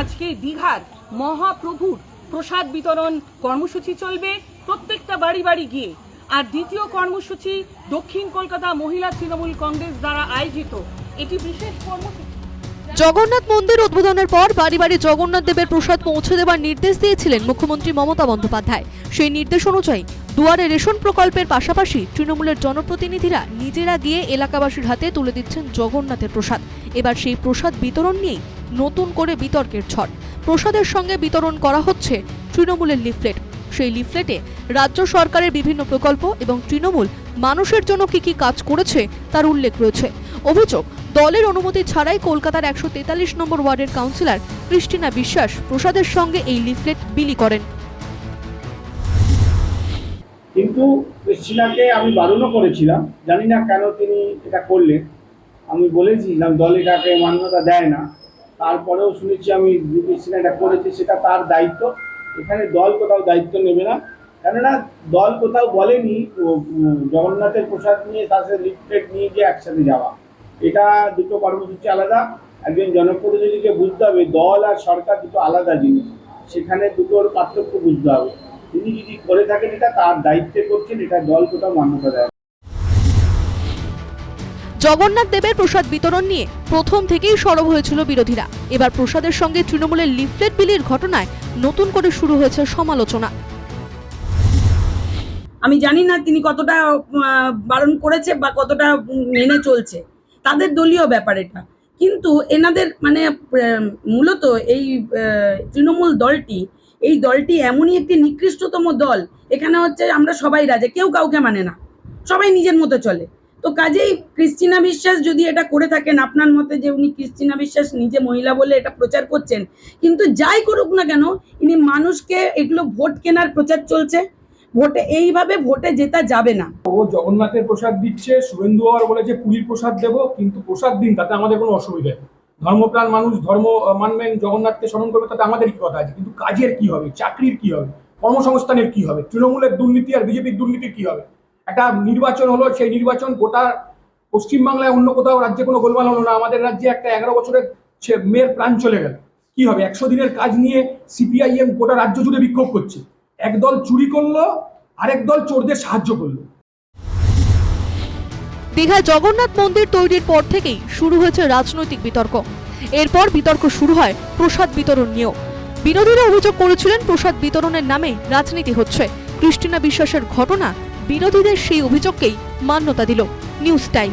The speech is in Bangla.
আজকে দীঘার মহাপ্রভুর প্রসাদ বিতরণ কর্মসূচি চলবে। প্রত্যেকটা বাড়ি বাড়ি গিয়ে। আর দ্বিতীয় কর্মসূচি দক্ষিণ কলকাতা মহিলা তৃণমূল কংগ্রেস দ্বারা আয়োজিত। এটি বিশেষ কর্মসূচি। জগন্নাথ মন্দির উদ্বোধনের পর বাড়ি বাড়ি জগন্নাথ দেবের প্রসাদ পৌঁছে দেওয়ার নির্দেশ দিয়েছিলেন মুখ্যমন্ত্রী মমতা বন্দ্যোপাধ্যায়। সেই নির্দেশ অনুযায়ী দুয়ারে রেশন প্রকল্পের পাশাপাশি তৃণমূলের জনপ্রতিনিধিরা নিজেরা গিয়ে এলাকাবাসীর হাতে তুলে দিচ্ছেন জগন্নাথের প্রসাদ। এবার সেই প্রসাদ বিতরণ নিয়েই নতুন করে বিতর্কের ঝড় প্রসাদের সঙ্গে বিতরণ করা হচ্ছে তৃণমূলের লিফলেট। সেই লিফলেটে রাজ্য সরকারের বিভিন্ন প্রকল্প এবং তৃণমূল মানুষের জন্য কি কি কাজ করেছে তার উল্লেখ রয়েছে। অভিযোগ, দলের অনুমতি ছাড়াই কলকাতার একশো তেতাল্লিশ নম্বর ওয়ার্ডের কাউন্সিলর ক্রিস্টিনা বিশ্বাস প্রসাদের সঙ্গে এই লিফলেট বিলি করেন। কিন্তু ক্রিস্টিনাকে আমি বারণও করেছিলাম। জানি না কেন তিনি এটা করলেন। আমি বলেছিলাম, দল এটাকে মান্যতা দেয় না। তারপরেও শুনেছি আমি ক্রিস্টিনা এটা করেছে, সেটা তার দায়িত্ব। এখানে দল কোথাও দায়িত্ব নেবে না। কেননা দল কোথাও বলেনি জগন্নাথের প্রসাদ নিয়ে তার সাথে লিফলেট নিয়ে গিয়ে একসাথে যাওয়া। এটা দুটো কর্মসূচি আলাদা। একজন জনপ্রতিনিধিকে বুঝতে হবে, দল আর সরকার দুটো আলাদা জিনিস। সেখানে দুটোর পার্থক্য বুঝতে হবে। তিনি যদি করে থাকেন এটা, তার দায়িত্বে করছেন, এটা দল কোথাও মান্যতা দেয়। জগন্নাথ দেবের প্রসাদ বিতরণ নিয়ে প্রথম থেকেই সরব হয়েছিল বিরোধীরা। এবার প্রসাদের সঙ্গে তৃণমূলের লিফলেট বিলির ঘটনায় নতুন করে শুরু হয়েছে সমালোচনা। আমি জানি না তিনি কতটা বারণ করেছে বা কতটা মেনে চলছে। তাদের দলীয় ব্যাপার এটা। কিন্তু এনাদের মানে মূলত এই তৃণমূল দলটি, এই দলটি এমনই একটি নিকৃষ্টতম দল। এখানে হচ্ছে আমরা সবাই রাজে, কেউ কাউকে মানে না। সবাই নিজের মতো চলে। তো কাজেই ক্রিস্টিনা বিশ্বাস যদি এটা করে থাকেন, আপনার মতে যে উনি ক্রিস্টিনা বিশ্বাস নিজে মহিলা বলে এটা প্রচার করছেন, কিন্তু যাই করুক না কেন, ইনি মানুষকে এগুলো ভোট কেনার প্রচার চলছে, ভোটে এইভাবে ভোটে জেতা যাবে না। ও জগন্নাথের প্রসাদ দিচ্ছে, শুভেন্দু বাবার বলেছে পুরীর প্রসাদ দেবো, কিন্তু প্রসাদ দিন, তাতে আমাদের কোনো অসুবিধা নেই। ধর্মপ্রাণ মানুষ, ধর্ম মানবেন, জগন্নাথকে স্মরণ করবে, তাতে আমাদের কি কথা আছে? কিন্তু কাজের কি হবে? চাকরির কি হবে? কর্মসংস্থানের কি হবে? তৃণমূলের দুর্নীতি আর বিজেপির দুর্নীতির কি হবে? একটা নির্বাচন হলো, সেই নির্বাচন গোটা পশ্চিমবাংলায় অন্য কোথাও রাজ্যে কোনো গোলমাল হলো না। আমাদের রাজ্যে একটা এগারো বছরের মেয়ের প্রাণ চলে গেল। কি হবে? একশো দিনের কাজ নিয়ে সিপিআইএম গোটা রাজ্য জুড়ে বিক্ষোভ করছে। একদল চুরি করল, আরেক দল চোরদের সাহায্য করল। দীঘায় জগন্নাথ মন্দির তৈরির পর থেকেই শুরু হয়েছে রাজনৈতিক বিতর্ক। এরপর বিতর্ক শুরু হয় প্রসাদ বিতরণ নিয়েও। বিরোধীরা অভিযোগ করেছিলেন, প্রসাদ বিতরণের নামে রাজনীতি হচ্ছে। ক্রিস্টিনা বিশ্বাসের ঘটনা বিরোধীদের সেই অভিযোগকেই মান্যতা দিল নিউজ টাইম।